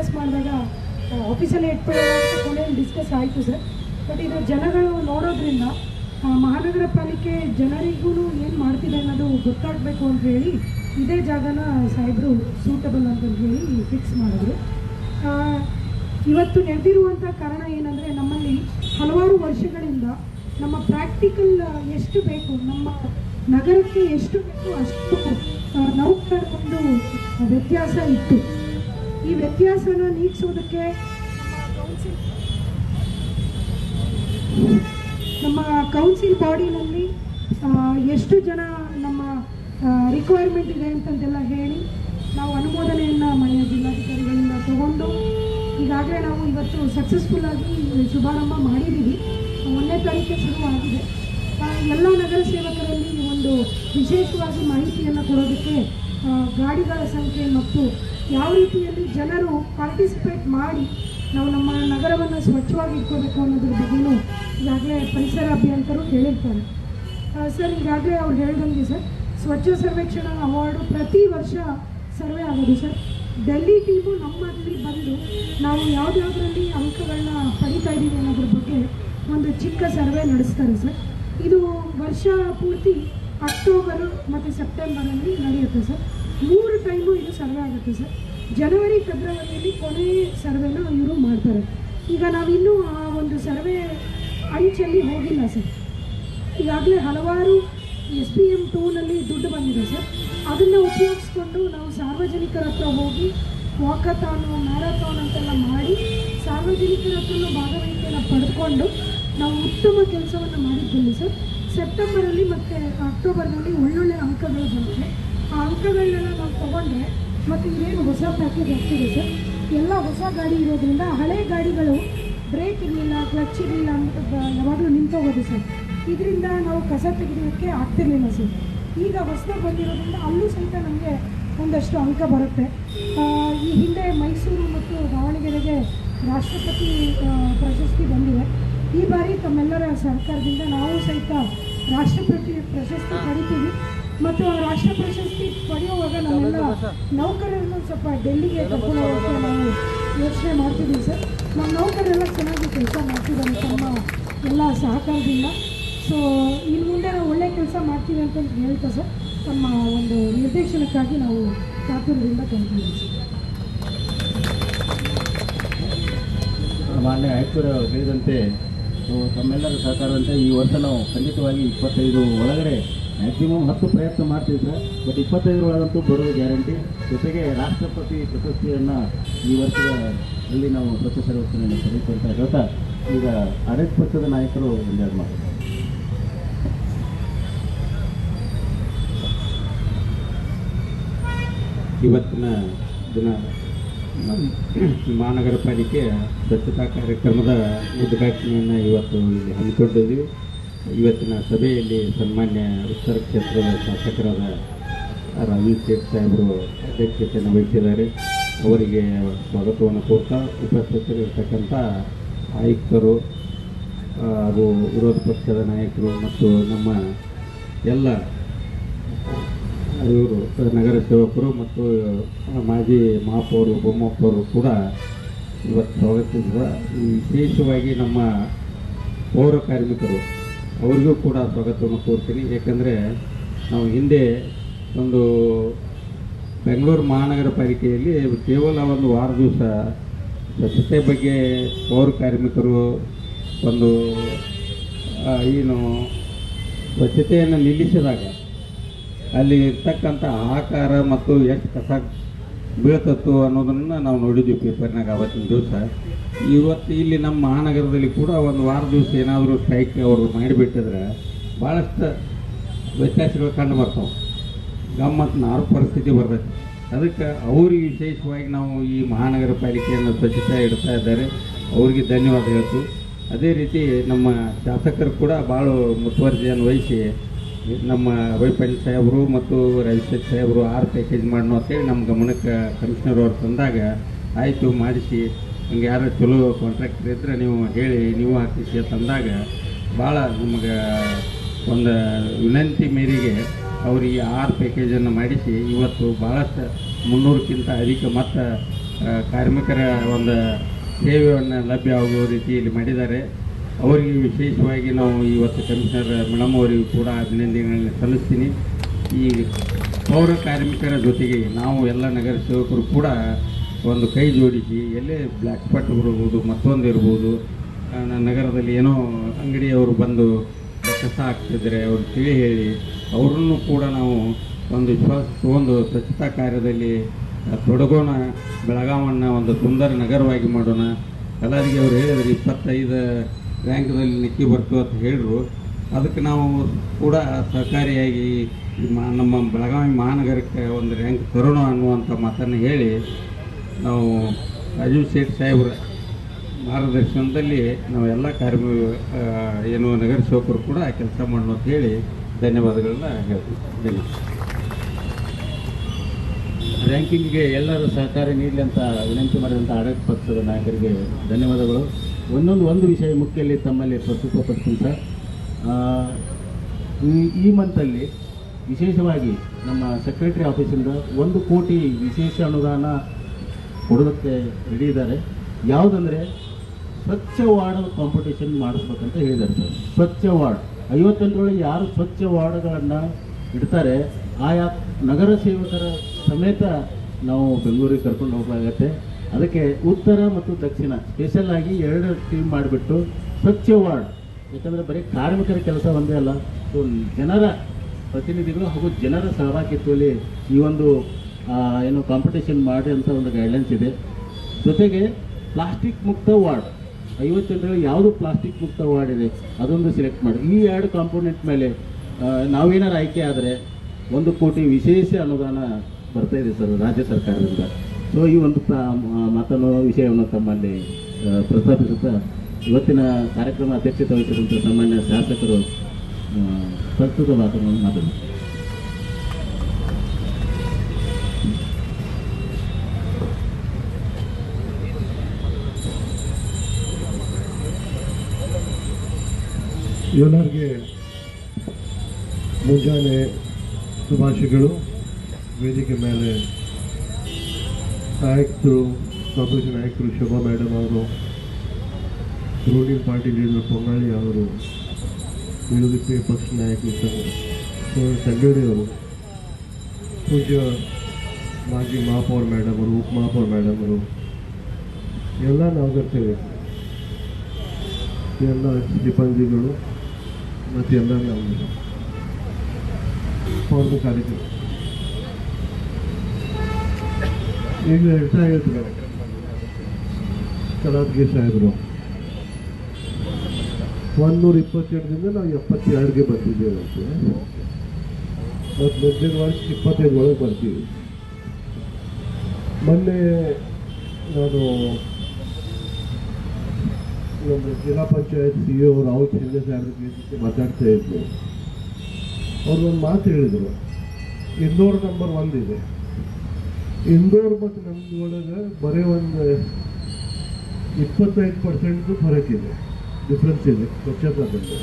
Discuss ಮಾಡಿದಾಗ ಆಫೀಸಲ್ಲೇ ಕೊನೆಯಲ್ಲಿ discuss ಆಯಿತು ಸರ್. ಬಟ್ ಇದು ಜನಗಳು ನೋಡೋದ್ರಿಂದ ಮಹಾನಗರ ಪಾಲಿಕೆ ಜನರಿಗೂ ಏನು ಮಾಡ್ತಿದೆ ಅನ್ನೋದು ಗೊತ್ತಾಗಬೇಕು ಅಂತ ಹೇಳಿ ಇದೇ ಜಾಗನ ಸಾಹೇಬರು ಸೂಟಬಲ್ ಅಂತ ಹೇಳಿ ಫಿಕ್ಸ್ ಮಾಡಿದ್ರು. ಇವತ್ತು ನಡೆದಿರುವಂಥ ಕಾರಣ ಏನಂದರೆ ನಮ್ಮಲ್ಲಿ ಹಲವಾರು ವರ್ಷಗಳಿಂದ ನಮ್ಮ ಪ್ರಾಕ್ಟಿಕಲ್ ಎಷ್ಟು ಬೇಕು ನಮ್ಮ ನಗರಕ್ಕೆ ಎಷ್ಟು ಬೇಕು ಅಷ್ಟು ಆ, ನೌಕರ ಒಂದು ವ್ಯತ್ಯಾಸ ಇತ್ತು. ಈ ವ್ಯತ್ಯಾಸನ ನೀಗಿಸೋದಕ್ಕೆ ನಮ್ಮ ಕೌನ್ಸಿಲ್ ಬಾಡಿನಲ್ಲಿ ಎಷ್ಟು ಜನ ನಮ್ಮ ರಿಕ್ವೈರ್ಮೆಂಟ್ ಇದೆ ಅಂತಂದೆಲ್ಲ ಹೇಳಿ ನಾವು ಅನುಮೋದನೆಯನ್ನು ಮನೆಯ ಜಿಲ್ಲಾಧಿಕಾರಿಗಳಿಂದ ತಗೊಂಡು ಈಗಾಗಲೇ ನಾವು ಇವತ್ತು ಸಕ್ಸಸ್ಫುಲ್ ಆಗಿ ಶುಭಾರಂಭ ಮಾಡಿದ್ದೀವಿ. ಒಂದನೇ ತಾರೀಕು ಶುರುವಾಗಿದೆ ಆಗಿದೆ. ಎಲ್ಲ ನಗರ ಸೇವಕರಲ್ಲಿ ಒಂದು ವಿಶೇಷವಾಗಿ ಮಾಹಿತಿಯನ್ನು ಕೊಡೋದಕ್ಕೆ ಗಾಡಿಗಳ ಸಂಖ್ಯೆ ಮತ್ತು ಯಾವ ರೀತಿಯಲ್ಲಿ ಜನರು ಪಾರ್ಟಿಸಿಪೇಟ್ ಮಾಡಿ ನಾವು ನಮ್ಮ ನಗರವನ್ನು ಸ್ವಚ್ಛವಾಗಿ ಇಟ್ಕೋಬೇಕು ಅನ್ನೋದ್ರ ಬಗ್ಗೆಯೂ ಈಗಾಗಲೇ ಪರಿಸರ ಅಭಿಯಂತರು ಹೇಳಿರ್ತಾರೆ. ಸರ್, ಈಗಾಗಲೇ ಅವ್ರು ಹೇಳ್ದಂಗೆ ಸರ್, ಸ್ವಚ್ಛ ಸರ್ವೇಕ್ಷಣಾ ಅವಾರ್ಡು ಪ್ರತಿ ವರ್ಷ ಸರ್ವೆ ಆಗೋದು ಸರ್. ಡೆಲ್ಲಿ ಟೀಮು ನಮ್ಮಲ್ಲಿ ಬಂದು ನಾವು ಯಾವುದ್ಯಾವುದರಲ್ಲಿ ಅಂಕಗಳನ್ನ ಪಡಿತಾ ಇದ್ದೀವಿ ಅನ್ನೋದ್ರ ಬಗ್ಗೆ ಒಂದು ಚಿಕ್ಕ ಸರ್ವೆ ನಡೆಸ್ತಾರೆ ಸರ್. ಇದು ವರ್ಷ ಪೂರ್ತಿ ಅಕ್ಟೋಬರ್ ಮತ್ತು ಸೆಪ್ಟೆಂಬರಲ್ಲಿ ನಡೆಯುತ್ತೆ ಸರ್. ಮೂರು ಟೈಮು ಇದು ಸರ್ವೆ ಆಗುತ್ತೆ ಸರ್. ಜನವರಿ ಫೆಬ್ರವರಿಯಲ್ಲಿ ಕೊನೆ ಸರ್ವೆನ ಇವರು ಮಾಡ್ತಾರೆ. ಈಗ ನಾವಿನ್ನೂ ಆ ಒಂದು ಸರ್ವೆ ಅಂಚಲ್ಲಿ ಹೋಗಿಲ್ಲ ಸರ್. ಈಗಾಗಲೇ ಹಲವಾರು ಎಸ್ ಪಿ ಎಂ ಟೂನಲ್ಲಿ ದುಡ್ಡು ಬಂದಿದೆ ಸರ್. ಅದನ್ನು ಉಪಯೋಗಿಸ್ಕೊಂಡು ನಾವು ಸಾರ್ವಜನಿಕರ ಹತ್ರ ಹೋಗಿ ವಾಕಥಾನು, ಮ್ಯಾರಥಾನ್ ಅಂತೆಲ್ಲ ಮಾಡಿ ಸಾರ್ವಜನಿಕರ ಹತ್ರನೂ ಭಾಗವಹಿಕೆಯನ್ನು ಪಡೆದುಕೊಂಡು ನಾವು ಉತ್ತಮ ಕೆಲಸವನ್ನು ಮಾಡಿದ್ದೀವಿ ಸರ್. ಸೆಪ್ಟೆಂಬರಲ್ಲಿ ಮತ್ತು ಅಕ್ಟೋಬರ್ನಲ್ಲಿ ಒಳ್ಳೊಳ್ಳೆ ಅಂಕಗಳು ನಾವು ತೊಗೊಂಡ್ರೆ ಮತ್ತು ಇದೇನು ಹೊಸ ಪ್ಯಾಕೇಜ್ ಆಗ್ತಿದೆ ಸರ್? ಎಲ್ಲ ಹೊಸ ಗಾಡಿ ಇರೋದ್ರಿಂದ ಹಳೆ ಗಾಡಿಗಳು ಬ್ರೇಕ್ ಇರಲಿಲ್ಲ ಕ್ಲಚ್ ಇರಲಿಲ್ಲ ಅಂತ ಯಾವಾಗಲೂ ನಿಂತೋಗೋದು ಸರ್. ಇದರಿಂದ ನಾವು ಕಸ ತೆಗೆಯೋಕ್ಕೆ ಆಗ್ತಿರ್ಲಿಲ್ಲ ಸರ್. ಈಗ ಹೊಸದಾಗಿ ಬಂದಿರೋದ್ರಿಂದ ಅಲ್ಲೂ ಸಹಿತ ನಮಗೆ ಒಂದಷ್ಟು ಅಂಕ ಬರುತ್ತೆ. ಈ ಹಿಂದೆ ಮೈಸೂರು ಮತ್ತು ದಾವಣಗೆರೆಗೆ ರಾಷ್ಟ್ರಪತಿ ಪ್ರಶಸ್ತಿ ಬಂದಿದೆ. ಈ ಬಾರಿ ತಮ್ಮೆಲ್ಲರ ಸರ್ಕಾರದಿಂದ ನಾವು ಸಹಿತ ರಾಷ್ಟ್ರಪತಿ ಪ್ರಶಸ್ತಿ ಪಡಿತೀವಿ. ಮತ್ತು ರಾಷ್ಟ್ರ ಪ್ರಶಸ್ತಿ ಪಡೆಯುವಾಗ ನಮ್ಮೆಲ್ಲ ನೌಕರರನ್ನು ಸ್ವಲ್ಪ ಡೆಲ್ಲಿಗೆ ಕರ್ಕೊಂಡು ಹೋಗೋಕ್ಕೆ ನಾವು ಯೋಚನೆ ಮಾಡ್ತಿದ್ದೀವಿ ಸರ್. ನಮ್ಮ ನೌಕರರೆಲ್ಲ ಚೆನ್ನಾಗಿ ಕೆಲಸ ಮಾಡ್ತಿದ್ದಾರೆ ತಮ್ಮ ಎಲ್ಲ ಸಹಕಾರದಿಂದ. ಸೊ ಇನ್ನು ಮುಂದೆ ನಾವು ಒಳ್ಳೆ ಕೆಲಸ ಮಾಡ್ತೀವಿ ಅಂತ ಹೇಳ್ತಾ ಸರ್. ತಮ್ಮ ಒಂದು ನಿರ್ದೇಶನಕ್ಕಾಗಿ ನಾವು ಕಾತುರದಿಂದ ಕಲ್ತಿದ್ದೀವಿ ಸರ್. ಮಾನ್ಯ ಆಯುಕ್ತರು ಹೇಳಿದಂತೆ ಸೊ ತಮ್ಮೆಲ್ಲರ ಸಹಕಾರದಂತೆ ಈ ವರ್ಷ ನಾವು ಖಂಡಿತವಾಗಿ ಇಪ್ಪತ್ತೈದು ಒಳಗಡೆ ಮ್ಯಾಕ್ಸಿಮಮ್ ಹತ್ತು ಪ್ರಯತ್ನ ಮಾಡ್ತೀವಿ ಸರ್ ಬಟ್ ಇಪ್ಪತ್ತೈದರೊಳಗಂತೂ ಬರೋದು ಗ್ಯಾರಂಟಿ. ಜೊತೆಗೆ ರಾಷ್ಟ್ರಪತಿ ಪ್ರಶಸ್ತಿಯನ್ನು ಈ ವರ್ಷದ ಅಲ್ಲಿ ನಾವು ಸ್ವಚ್ಛ ಪಡೆಯುತ್ತೆ ಅಂತ ಹೇಳ್ತಾ ಈಗ ಆಡಳಿತ ಪಕ್ಷದ ನಾಯಕರು ಒಂದೆರಡು ಮಾಡ್ತಾರೆ ಇವತ್ತಿನ ದಿನ ಮಹಾನಗರ ಪಾಲಿಕೆ ಸ್ವಚ್ಛತಾ ಕಾರ್ಯಕ್ರಮದ ಉದ್ಘಾಟನೆಯನ್ನು ಇವತ್ತು ಇಲ್ಲಿ ಹಮ್ಮಿಕೊಂಡಿದ್ದೀವಿ. ಇವತ್ತಿನ ಸಭೆಯಲ್ಲಿ ಸನ್ಮಾನ್ಯ ಉತ್ತರ ಕ್ಷೇತ್ರದ ಶಾಸಕರಾದ ರಾಜೀವ್ ಶೇಖ್ ಸಾಹೇಬರು ಅಧ್ಯಕ್ಷತೆಯನ್ನು ವಹಿಸಿದ್ದಾರೆ. ಅವರಿಗೆ ಸ್ವಾಗತವನ್ನು ಕೋರ್ತಾ ಉಪಸ್ಥಿತರಿರ್ತಕ್ಕಂಥ ಆಯುಕ್ತರು ಹಾಗೂ ವಿರೋಧ ಪಕ್ಷದ ನಾಯಕರು ಮತ್ತು ನಮ್ಮ ಎಲ್ಲ ಇವರು ನಗರ ಸೇವಕರು ಮತ್ತು ಮಾಜಿ ಮಹಾಪೌರು ಬೊಮ್ಮಪ್ಪವರು ಕೂಡ ಇವತ್ತು ಸ್ವಾಗತಿಸಿದ ವಿಶೇಷವಾಗಿ ನಮ್ಮ ಪೌರ ಕಾರ್ಮಿಕರು ಅವರಿಗೂ ಕೂಡ ಸ್ವಾಗತವನ್ನು ಕೋರ್ತೀನಿ. ಏಕೆಂದರೆ ನಾವು ಹಿಂದೆ ಒಂದು ಬೆಂಗಳೂರು ಮಹಾನಗರ ಪಾಲಿಕೆಯಲ್ಲಿ ಕೇವಲ ಒಂದು ವಾರ ದಿವಸ ಸ್ವಚ್ಛತೆ ಬಗ್ಗೆ ಪೌರ ಕಾರ್ಮಿಕರು ಒಂದು ಏನು ಸ್ವಚ್ಛತೆಯನ್ನು ನಿಲ್ಲಿಸಿದಾಗ ಅಲ್ಲಿ ಇರ್ತಕ್ಕಂಥ ಆಕಾರ ಮತ್ತು ಎಷ್ಟು ಕಸ ಬೀಳ್ತತ್ತು ಅನ್ನೋದನ್ನು ನಾವು ನೋಡಿದ್ವಿ ಪೇಪರ್ನಾಗ ಅವತ್ತಿನ ದಿವಸ. ಇವತ್ತು ಇಲ್ಲಿ ನಮ್ಮ ಮಹಾನಗರದಲ್ಲಿ ಕೂಡ ಒಂದು ವಾರ ದಿವಸ ಏನಾದರೂ ಸ್ಟ್ರೈಕ್ ಅವರು ಮಾಡಿಬಿಟ್ಟಿದ್ರೆ ಭಾಳಷ್ಟು ವ್ಯತ್ಯಾಸಗಳು ಕಂಡು ಬರ್ತಾವೆ. ಗಮ್ಮತ್ತು ನಾರು ಪರಿಸ್ಥಿತಿ ಬರ್ತೈತಿ. ಅದಕ್ಕೆ ಅವ್ರಿಗೆ ವಿಶೇಷವಾಗಿ ನಾವು ಈ ಮಹಾನಗರ ಪಾಲಿಕೆಯನ್ನು ಸ್ವಚ್ಛತೆ ಇಡ್ತಾ ಇದ್ದಾರೆ. ಅವರಿಗೆ ಧನ್ಯವಾದ ಹೇಳ್ತು ಅದೇ ರೀತಿ ನಮ್ಮ ಶಾಸಕರು ಕೂಡ ಭಾಳ ಮುತುವರ್ಜಿಯನ್ನು ವಹಿಸಿ ನಮ್ಮ ವೈಪಲ್ ಸಾಹೇಬರು ಮತ್ತು ರವಿಶೇಖ್ ಸಾಹೇಬರು ಆರು ಪ್ಯಾಕೇಜ್ ಮಾಡೋಣ ಅಂತೇಳಿ ನಮ್ಮ ಗಮನಕ್ಕೆ ಕಮಿಷನರ್ ಅವ್ರು ತಂದಾಗ ಆಯಿತು ಮಾಡಿಸಿ ಹಂಗೆ ಯಾರು ಚಲೋ ಕಾಂಟ್ರಾಕ್ಟರ್ ಇದ್ದರೆ ನೀವು ಹೇಳಿ, ನೀವು ಹಾಕಿಸಿ ಅಂತಂದಾಗ ಭಾಳ ನಮಗೆ ಒಂದು ವಿನಂತಿ ಮೇರೆಗೆ ಅವರಿಗೆ ಆರು ಪ್ಯಾಕೇಜನ್ನು ಮಾಡಿಸಿ, ಇವತ್ತು ಭಾಳಷ್ಟು ಮುನ್ನೂರಕ್ಕಿಂತ ಅಧಿಕ ಮತ್ತು ಕಾರ್ಮಿಕರ ಒಂದು ಸೇವೆಯನ್ನು ಲಭ್ಯ ಆಗುವ ರೀತಿಯಲ್ಲಿ ಮಾಡಿದ್ದಾರೆ. ಅವರಿಗೆ ವಿಶೇಷವಾಗಿ ನಾವು ಇವತ್ತು ಕಮಿಷನರ್ ಮೇಡಮ್ ಅವರಿಗೂ ಕೂಡ ಅಭಿನಂದನೆಗಳನ್ನು ಸಲ್ಲಿಸ್ತೀನಿ. ಈ ಪೌರ ಕಾರ್ಮಿಕರ ಜೊತೆಗೆ ನಾವು ಎಲ್ಲ ನಗರ ಸೇವಕರು ಕೂಡ ಒಂದು ಕೈ ಜೋಡಿಸಿ, ಎಲ್ಲೇ ಬ್ಲ್ಯಾಕ್ ಸ್ಪಾಟ್ ಇರ್ಬೋದು ಮತ್ತೊಂದು ಇರ್ಬೋದು ನಗರದಲ್ಲಿ ಏನೋ ಅಂಗಡಿಯವರು ಬಂದು ಕಸ ಹಾಕ್ತಿದ್ರೆ ಅವ್ರು ತಿಳಿ ಹೇಳಿ, ಅವರನ್ನು ಕೂಡ ನಾವು ಒಂದು ವಿಶ್ವಾಸ ಒಂದು ಸ್ವಚ್ಛತಾ ಕಾರ್ಯದಲ್ಲಿ ತೊಡಗೋಣ ಬೆಳಗಾವನ್ನ ಒಂದು ಸುಂದರ ನಗರವಾಗಿ ಮಾಡೋಣ. ಎಲ್ಲರಿಗೆ ಅವ್ರು ಹೇಳಿದ್ರು, ಇಪ್ಪತ್ತೈದು ರ್ಯಾಂಕ್ದಲ್ಲಿ ನಿಕ್ಕಿ ಬರ್ತು ಅಂತ ಹೇಳಿದ್ರು ಅದಕ್ಕೆ ನಾವು ಕೂಡ ಸಹಕಾರಿಯಾಗಿ ನಮ್ಮ ಬೆಳಗಾವಿ ಮಹಾನಗರಕ್ಕೆ ಒಂದು ರ್ಯಾಂಕ್ ತರೋಣ ಅನ್ನುವಂಥ ಮಾತನ್ನು ಹೇಳಿ ನಾವು ರಾಜೀವ್ ಸೇಠ್ ಸಾಹೇಬ್ರ ಮಾರ್ಗದರ್ಶನದಲ್ಲಿ ನಾವೆಲ್ಲ ಕಾರ್ಯ ಏನು ನಗರ ಸೇವಕರು ಕೂಡ ಕೆಲಸ ಮಾಡೋಣ ಅಂತ ಹೇಳಿ ಧನ್ಯವಾದಗಳನ್ನ ಹೇಳ್ತೀವಿ. ರ್ಯಾಂಕಿಂಗ್ಗೆ ಎಲ್ಲರೂ ಸಹಕಾರ ನೀಡಲಿ ಅಂತ ವಿನಂತಿ ಮಾಡಿದಂಥ ಆಡಳಿತ ಪಕ್ಷದ ನಾಯಕರಿಗೆ ಧನ್ಯವಾದಗಳು. ಒಂದೊಂದು ಒಂದು ವಿಷಯ ಮುಖ್ಯಲ್ಲಿ ತಮ್ಮಲ್ಲಿ ಪ್ರಸ್ತುತಪಡ್ತೀನಿ ಸರ್. ಈ ಮಂತಲ್ಲಿ ವಿಶೇಷವಾಗಿ ನಮ್ಮ ಸೆಕ್ರೆಟರಿ ಆಫೀಸಿಂದ ಒಂದು ಕೋಟಿ ವಿಶೇಷ ಅನುದಾನ ಕೊಡೋದಕ್ಕೆ ರೆಡಿ ಇದ್ದಾರೆ. ಯಾವುದಂದರೆ ಸ್ವಚ್ಛ ವಾರ್ಡ್ ಕಾಂಪಿಟೇಷನ್ ಮಾಡಿಸ್ಬೇಕಂತ ಹೇಳಿದ್ದಾರೆ ಸರ್. ಸ್ವಚ್ಛ ವಾರ್ಡ್. ಐವತ್ತೆಂಟರೊಳಗೆ ಯಾರು ಸ್ವಚ್ಛ ವಾರ್ಡ್ಗಳನ್ನು ಇಡ್ತಾರೆ, ಆಯಾ ನಗರ ಸೇವಕರ ಸಮೇತ ನಾವು ಬೆಂಗಳೂರಿಗೆ ಕರ್ಕೊಂಡು ಹೋಗಲಾಗತ್ತೆ ಅದಕ್ಕೆ ಉತ್ತರ ಮತ್ತು ದಕ್ಷಿಣ ಸ್ಪೆಷಲ್ ಆಗಿ ಎರಡು ಟೀಮ್ ಮಾಡಿಬಿಟ್ಟು ಸ್ವಚ್ಛ ವಾರ್ಡ್. ಯಾಕಂದರೆ ಬರೀ ಕಾರ್ಮಿಕರ ಕೆಲಸ ಒಂದೇ ಅಲ್ಲ, ಸೊ ಜನರ ಪ್ರತಿನಿಧಿಗಳು ಹಾಗೂ ಜನರ ಸಹಭಾಗಿತ್ವದಲ್ಲಿ ಈ ಒಂದು ಏನು ಕಾಂಪಿಟೇಷನ್ ಮಾಡಿ ಅಂತ ಒಂದು ಗೈಡ್ಲೈನ್ಸ್ ಇದೆ. ಜೊತೆಗೆ ಪ್ಲಾಸ್ಟಿಕ್ ಮುಕ್ತ ವಾರ್ಡ್. ಐವತ್ತೆಂಟರಲ್ಲಿ ಯಾವುದು ಪ್ಲಾಸ್ಟಿಕ್ ಮುಕ್ತ ವಾರ್ಡ್ ಇದೆ, ಅದೊಂದು ಸೆಲೆಕ್ಟ್ ಮಾಡಿ. ಈ ಎರಡು ಕಾಂಪೋನೆಂಟ್ ಮೇಲೆ ನಾವೇನಾರು ಆಯ್ಕೆ ಆದರೆ ಒಂದು ಕೋಟಿ ವಿಶೇಷ ಅನುದಾನ ಬರ್ತಾ ಇದೆ ಸರ್, ರಾಜ್ಯ ಸರ್ಕಾರದಿಂದ. ಸೊ ಈ ಒಂದು ಮಾತನ್ನು ವಿಷಯವನ್ನು ತಮ್ಮಲ್ಲಿ ಪ್ರಸ್ತಾಪಿಸುತ್ತಾ ಇವತ್ತಿನ ಕಾರ್ಯಕ್ರಮ ಅಧ್ಯಕ್ಷತೆ ವಹಿಸಿದಂಥ ಸಾಮಾನ್ಯ ಶಾಸಕರು ಪ್ರಸ್ತುತ ಮಾತನ್ನು ಮಾತಾಡಿ ಎಲ್ಲರಿಗೆ ಮುಂಜಾನೆ ಶುಭಾಶಯಗಳು. ವೇದಿಕೆ ಮೇಲೆ ನಾಯಕರು ಕಾಂಗ್ರೆಸ್ ನಾಯಕರು ಶೋಭಾ ಮೇಡಮ್ ಅವರು, ರೂಲಿಂಗ್ ಪಾರ್ಟಿ ಲೀಡರ್ ಪೊಂಗಾಳಿ ಅವರು ವಿರೋಧಿ ಪಕ್ಷ ನಾಯಕರು ಸಂಗಡಿ ಅವರು, ಪೂಜ್ಯ ಮಾಜಿ ಮಹಾಪೌರ್ ಮೇಡಮ್ ಅವರು, ಉಪ ಮಹಾಪೌರ್ ಮೇಡಮ್ ಅವರು, ಎಲ್ಲ ನಾವು ಬರ್ತೇವೆ ಎಲ್ಲ ಸಿಬ್ಬಂದಿಗಳು, ಮತ್ತು ಎಲ್ಲ ನಾವು ಪೌರ್ಣ ಕಾರ್ಯಕ್ರಮ ಈಗ ಹೇಳ್ತಾ ಇದ್ರು ಕಲಾದ್ಗೆ ಸಾಹೇಬರು, ಒಂದೂರ ಇಪ್ಪತ್ತೆರಡರಿಂದ ನಾವು ಎಪ್ಪತ್ತೆರಡಿಗೆ ಬರ್ತಿದ್ದೇವೆ ಅಂತ. ಮತ್ತು ಮುಂದಿನ ವರ್ಷ ಇಪ್ಪತ್ತೈದು ಒಳಗೆ ಬರ್ತೀವಿ. ಮೊನ್ನೆ ನಾನು ನಮ್ಮ ಜಿಲ್ಲಾ ಪಂಚಾಯತ್ ಸಿ ಇ ರಾಹುಲ್ ಶಿಂದೆ ಸಾಹೇಬ್ರ ಜೊತೆ ಮಾತಾಡ್ತಾ ಇದ್ದೆ. ಅವ್ರು ಒಂದು ಮಾತು ಹೇಳಿದರು. ಇನ್ನೂರು ನಂಬರ್ ಒಂದಿದೆ. ಇಂದೋರ್ ಮತ್ತು ನಮ್ದು ಒಳಗೆ ಬರೀ ಒಂದು ಇಪ್ಪತ್ತೈದು ಪರ್ಸೆಂಟ್ದು ಫರಕ್ ಇದೆ ಡಿಫ್ರೆನ್ಸ್ ಇದೆ ಸ್ವಚ್ಛತಾದಲ್ಲಿ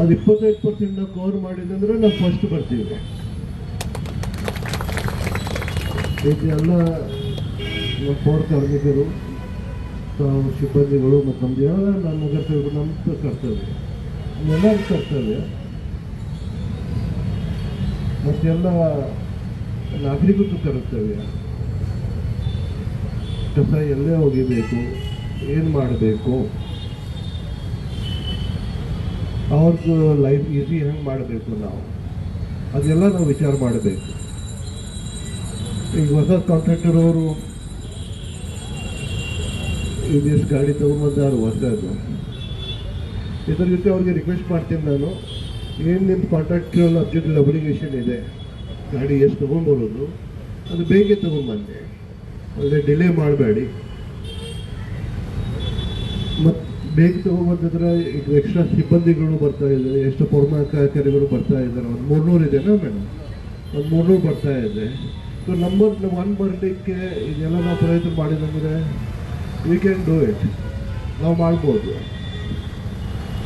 ಅದು ಇಪ್ಪತ್ತೈದು ಪರ್ಸೆಂಟ್ ನಾವು ಕವರ್ ಮಾಡಿದಂದ್ರೆ ನಾವು ಫಸ್ಟ್ ಬರ್ತೀವಿ. ಇದೆಲ್ಲ ನಮ್ಮ ಪೌರ ಕಾರ್ಮಿಕರು, ತಾವು ಸಿಬ್ಬಂದಿಗಳು ಮತ್ತು ನಮ್ದು ಎಲ್ಲ ನಗರ ಸೇವಕರು ನಮ್ಮ ಕರ್ತವ್ಯ. ಎಲ್ಲರ ಕರ್ತವ್ಯ. ಮತ್ತೆಲ್ಲ ನಾಗರಿಕರು ಕರ್ತವ್ಯ ಕಸ ಎಲ್ಲೇ ಹೋಗಿಬೇಕು ಏನು ಮಾಡಬೇಕು? ಅವ್ರದ್ದು ಲೈಫ್ ಈಸಿ ಹೆಂಗೆ ಮಾಡಬೇಕು ನಾವು? ಅದೆಲ್ಲ ನಾವು ವಿಚಾರ ಮಾಡಬೇಕು. ಈಗ ಹೊಸ ಕಾಂಟ್ರಾಕ್ಟರ್ ಅವರು ಇದೆಷ್ಟು ಗಾಡಿ ತೊಗೊಂಬಂದಾರು ಹೊಸದು. ಇದ್ರ ಜೊತೆ ಅವ್ರಿಗೆ ರಿಕ್ವೆಸ್ಟ್ ಮಾಡ್ತೀನಿ ನಾನು. ಏನು ನಿಮ್ಮ ಕಾಂಟ್ರಾಕ್ಟ್ರಲ್ಲಿ ಅಬ್ಜೆಕ್ಟ್ ಅಬ್ಲಿಗೇಷನ್ ಇದೆ? ಗಾಡಿ ಎಷ್ಟು ತೊಗೊಂಡ್ಬರೋದು, ಅದು ಬೇಗ ತೊಗೊಂಡ್ಬಂದೆ. ಅಲ್ಲದೆ ಡಿಲೇ ಮಾಡಬೇಡಿ. ಮತ್ತು ಬೇಗ ತೊಗೊಂಡ್ಬಂದಿದ್ರೆ ಈಗ ಎಕ್ಸ್ಟ್ರಾ ಸಿಬ್ಬಂದಿಗಳು ಬರ್ತಾ ಇದ್ದಾರೆ, ಎಷ್ಟು ಪೌರ್ಣಕಾರಿಗಳು ಬರ್ತಾ ಇದ್ದಾರೆ. ಒಂದು ಮೂರ್ನೂರು ಇದೆನಾ ಮೇಡಮ್? ಒಂದು ಮೂರ್ನೂರು ಬರ್ತಾ ಇದೆ. ಸೊ ನಂಬರ್ ಒನ್ ಬರಲಿಕ್ಕೆ ಇದೆಲ್ಲ ನಾವು ಪ್ರಯತ್ನ ಮಾಡಿದಂದರೆ ವಿ ಕ್ಯಾನ್ ಡೂ ಇಟ್ ನಾವು ಮಾಡ್ಬೋದು.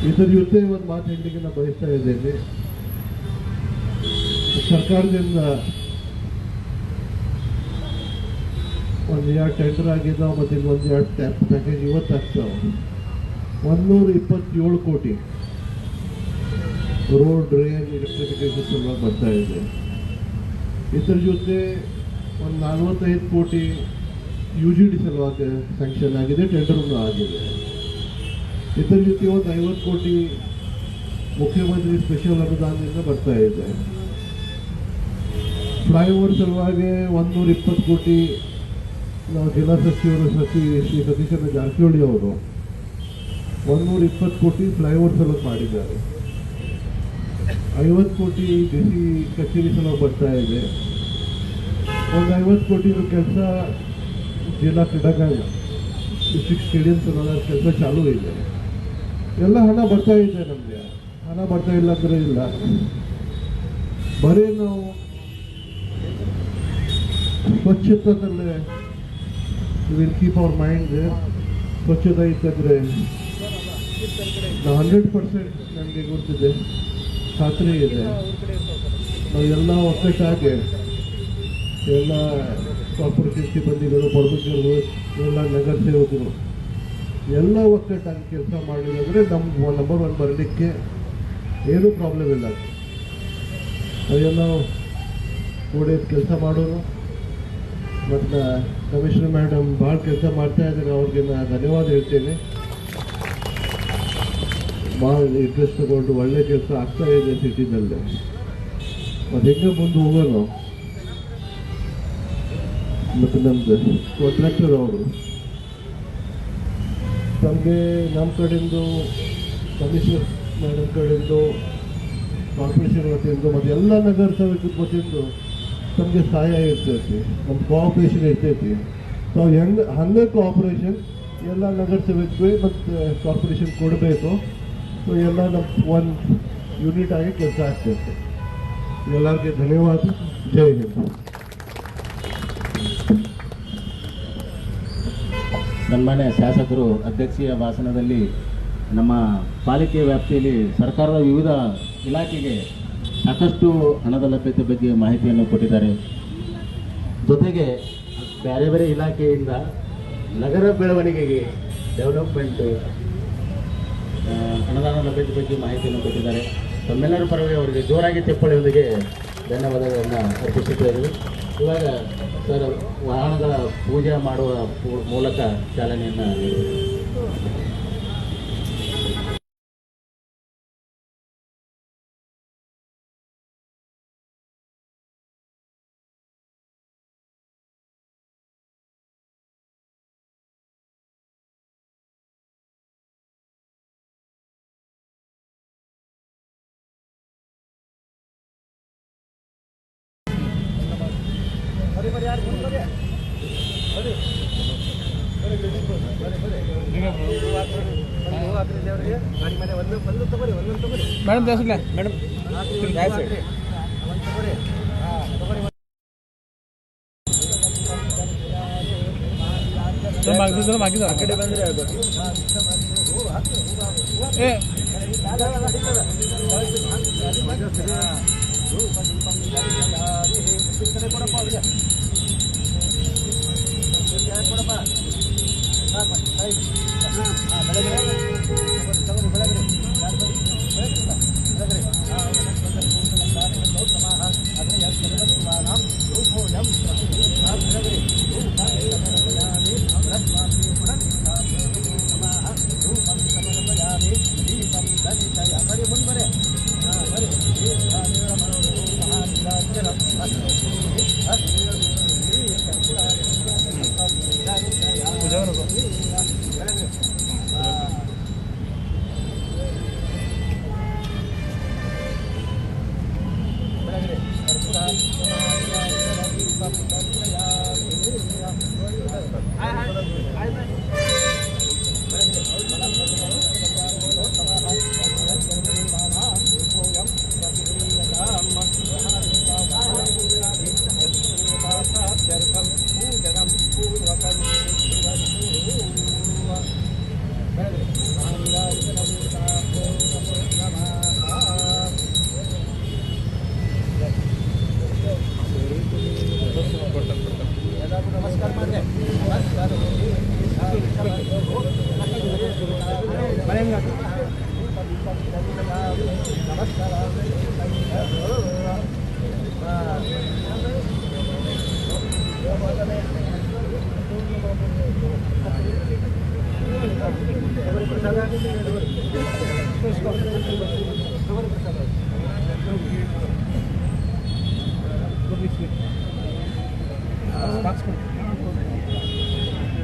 ಇದರ ಜೊತೆ ಒಂದು ಮಾತು ಹೇಳಲಿಕ್ಕೆ ನಾನು ಬಯಸ್ತಾ ಇದ್ದೇನೆ. ಸರ್ಕಾರದಿಂದ ಒಂದು ಎರಡು ಟೆಂಡರ್ ಆಗಿದ್ದಾವೆ, ಮತ್ತು ಇನ್ನೊಂದು ಎರಡು ಟ್ಯಾಪ್ ಪ್ಯಾಕೇಜ್ ಇವತ್ತು ಆಗ್ತಾವೆ. ಒಂದೂರ ಇಪ್ಪತ್ತೇಳು ಕೋಟಿ ರೋಡ್ ಡ್ರೈನ್ ಎಲೆಕ್ಟ್ರಿಫಿಕೇಶನ್ ಸಲುವಾಗಿ ಬರ್ತಾ ಇದೆ. ಇದ್ರ ಜೊತೆ ಒಂದು ನಲ್ವತ್ತೈದು ಕೋಟಿ ಯು ಜಿ ಡಿ ಸಲುವಾಗಿ ಸ್ಯಾಂಕ್ಷನ್ ಆಗಿದೆ ಟೆಂಡರ್ನೂ ಆಗಿದೆ. ಇದ್ರ ಜೊತೆ ಒಂದು ಐವತ್ತು ಕೋಟಿ ಮುಖ್ಯಮಂತ್ರಿ ಸ್ಪೆಷಲ್ ಅನುದಾನದಿಂದ ಬರ್ತಾ ಇದೆ. ಫ್ಲೈಓವರ್ ಸಲುವಾಗಿ ಒಂದೂರ ಇಪ್ಪತ್ತು ಕೋಟಿ ನಾವು ಜಿಲ್ಲಾ ಸಚಿವರು ಸಚಿ ಶ್ರೀ ಸತೀಶನ ಜಾರಕಿಹೊಳಿ ಅವರು ಒಂದೂರ ಇಪ್ಪತ್ತು ಕೋಟಿ ಫ್ಲೈಓವರ್ ಸಲುವಾಗಿ ಮಾಡಿದ್ದಾರೆ. ಐವತ್ತು ಕೋಟಿ ಡಿ ಸಿ ಕಚೇರಿ ಸಲುವಾಗಿ ಬರ್ತಾ ಇದೆ. ಒಂದು ಐವತ್ತು ಕೋಟಿ ಕೆಲಸ ಜಿಲ್ಲಾ ಕ್ರೀಡಾಂಗಣ, ಡಿಸ್ಟ್ರಿಕ್ಟ್ ಸ್ಟೇಡಿಯಂ ಸಲುವಾಗಿ ಕೆಲಸ ಚಾಲೂ ಇದೆ. ಎಲ್ಲ ಹಣ ಬರ್ತಾ ಇದೆ ನಮಗೆ. ಹಣ ಬರ್ತಾ ಇಲ್ಲ ಅಂದರೆ ಇಲ್ಲ. ಬರೀ ನಾವು ಸ್ವಚ್ಛತೆಯಲ್ಲೇ ವಿಲ್ ಕೀಪ್ ಅವರ್ ಮೈಂಡ್ ಸ್ವಚ್ಛತೆ ಇತ್ತಂದ್ರೆ ಹಂಡ್ರೆಡ್ ಪರ್ಸೆಂಟ್ ನನಗೆ ಗೊತ್ತಿದೆ. ಖಾತ್ರಿ ಇದೆ. ನಾವು ಎಲ್ಲ ಒಕ್ಕಟ್ಟಾಗಿ ಎಲ್ಲ ಕಾರ್ಪೊರೇಷನ್ ಸಿಬ್ಬಂದಿಗಳು ಪ್ರಮುಖರು ಎಲ್ಲ ನಗರ ಸೇವಕರು ಎಲ್ಲ ಒಕ್ಕಟ್ಟಾಗಿ ಕೆಲಸ ಮಾಡಿದ್ರೆ ನಮ್ಮ ನಂಬರ್ ಒನ್ ಬರಲಿಕ್ಕೆ ಏನೂ ಪ್ರಾಬ್ಲಮ್ ಇಲ್ಲ. ಅದೆಲ್ಲ ಕೂಡಿ ಕೆಲಸ ಮಾಡೋರು. ಮತ್ತು ಕಮಿಷನರ್ ಮೇಡಮ್ ಭಾಳ ಕೆಲಸ ಮಾಡ್ತಾ ಇದ್ದಾರೆ. ಅವ್ರಿಗೆ ನಾನು ಧನ್ಯವಾದ ಹೇಳ್ತೇನೆ. ಭಾಳ ಇಂಟ್ರೆಸ್ಟ್ ತಗೊಂಡು ಒಳ್ಳೆ ಕೆಲಸ ಆಗ್ತಾ ಇದೆ ಸಿಟಿನಲ್ಲಿ. ಮತ್ತು ಹೆಂಗೆ ಮುಂದೆ ಹೋಗೋಣ ಮತ್ತು ನಮ್ಮದು ಕಾಂಟ್ರಾಕ್ಟರ್ ಅವರು. ತಮಗೆ ನಮ್ಮ ಕಡೆಯಿಂದ ಕಮಿಷನರ್ ಮೇಡಮ್ ಕಡೆಯಿಂದ ಕಾರ್ಪೊರೇಷನ್ ವತಿಯಿಂದ ಮತ್ತು ಎಲ್ಲ ನಗರಸಭೆ ವತಿಯಿಂದ ನಮಗೆ ಸಹಾಯ ಇರ್ತೈತಿ ನಮ್ಮ ಕೋಆಪ್ರೇಷನ್ ಇರ್ತೈತಿ. ಸೊ ಹೆಂಗೆ, ಹಂಗೆ ಕೋಆಪ್ರೇಷನ್ ಎಲ್ಲ ನಗರ ಸೇವಕರಿಗೆ ಮತ್ತು ಕಾರ್ಪೊರೇಷನ್ ಕೊಡಬೇಕು. ಸೊ, ಎಲ್ಲ ನಮ್ಮ ಒಂದು ಯೂನಿಟ್ ಆಗಿ ಕೆಲಸ ಆಗ್ತೈತೆ. ಎಲ್ಲರಿಗೆ ಧನ್ಯವಾದ. ಜೈ ಹಿಂದ್. ಸನ್ಮಾನ್ಯ ಶಾಸಕರು, ಅಧ್ಯಕ್ಷೀಯ ಭಾಷಣದಲ್ಲಿ ನಮ್ಮ ಪಾಲಿಕೆ ವ್ಯಾಪ್ತಿಯಲ್ಲಿ ಸರ್ಕಾರದ ವಿವಿಧ ಇಲಾಖೆಗೆ ಸಾಕಷ್ಟು ಹಣದ ಲಭ್ಯತೆ ಬಗ್ಗೆ ಮಾಹಿತಿಯನ್ನು ಕೊಟ್ಟಿದ್ದಾರೆ. ಜೊತೆಗೆ ಬೇರೆ ಬೇರೆ ಇಲಾಖೆಯಿಂದ ನಗರ ಬೆಳವಣಿಗೆಗೆ ಡೆವಲಪ್ಮೆಂಟ್ ಅನುದಾನ ಲಭ್ಯತೆ ಬಗ್ಗೆ ಮಾಹಿತಿಯನ್ನು ಕೊಟ್ಟಿದ್ದಾರೆ. ತಮ್ಮೆಲ್ಲರ ಪರವಾಗಿ ಅವರಿಗೆ ಜೋರಾಗಿ ತೆಪ್ಪಳಿಯೊಂದಿಗೆ ಧನ್ಯವಾದಗಳನ್ನು ಅರ್ಪಿಸುತ್ತೇವೆ ಇವಾಗ ಸರ್, ವಾಹನಗಳ ಪೂಜೆ ಮಾಡುವ ಮೂಲಕ ಚಾಲನೆಯನ್ನು ಮೇಡಮ್ ತೋರಿಸಿಲ್ಲ ಮೇಡಮ್. ಬೆಳಗ್ಗೆ ಆ ಕಡೆ ಪೂಜಾ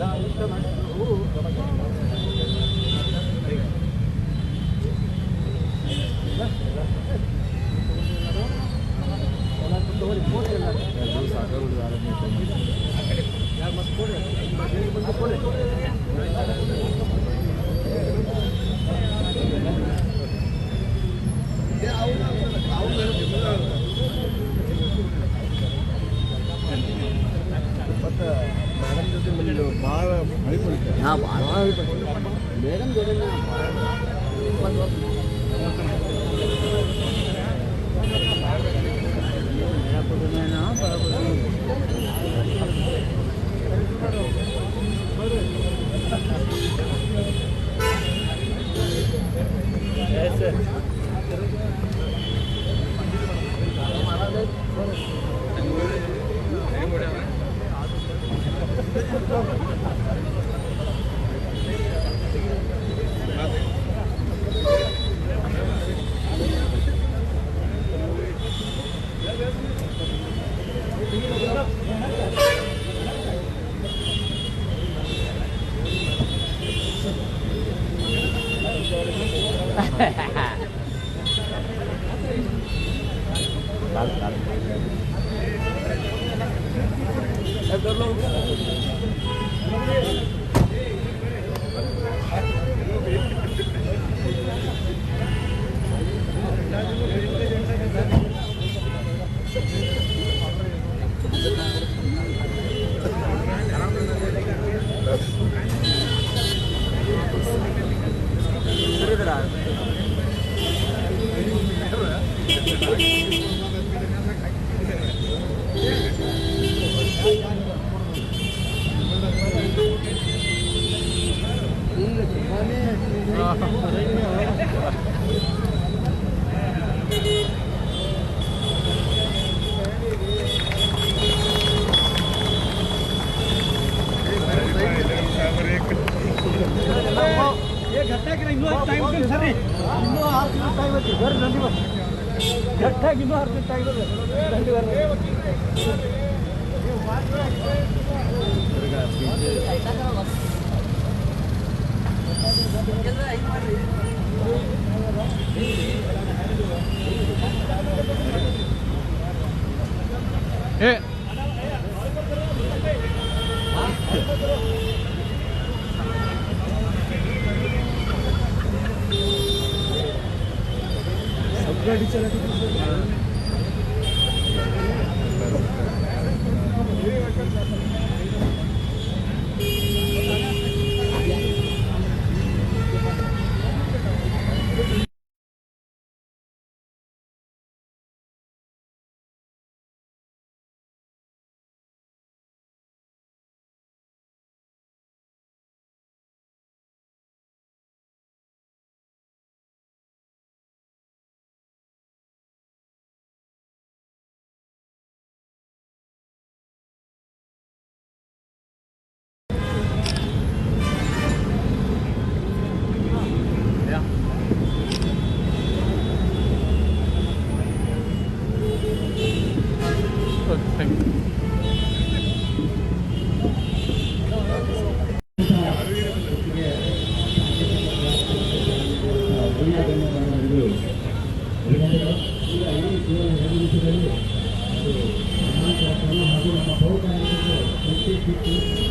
야, 일단 할수 kan godanya Yes, sir. ये घटना की इन्हों टाइम के सर इन्हों आप टाइम है घर जल्दी बस ಕಟ್ಟಾಗಿ ಇನ್ನೂ ಅರ್ಜೆಂಟ್ ಆಗಿದೆ ಹಾಗೂ ನಮ್ಮ ಪೌರಾಣಿಕ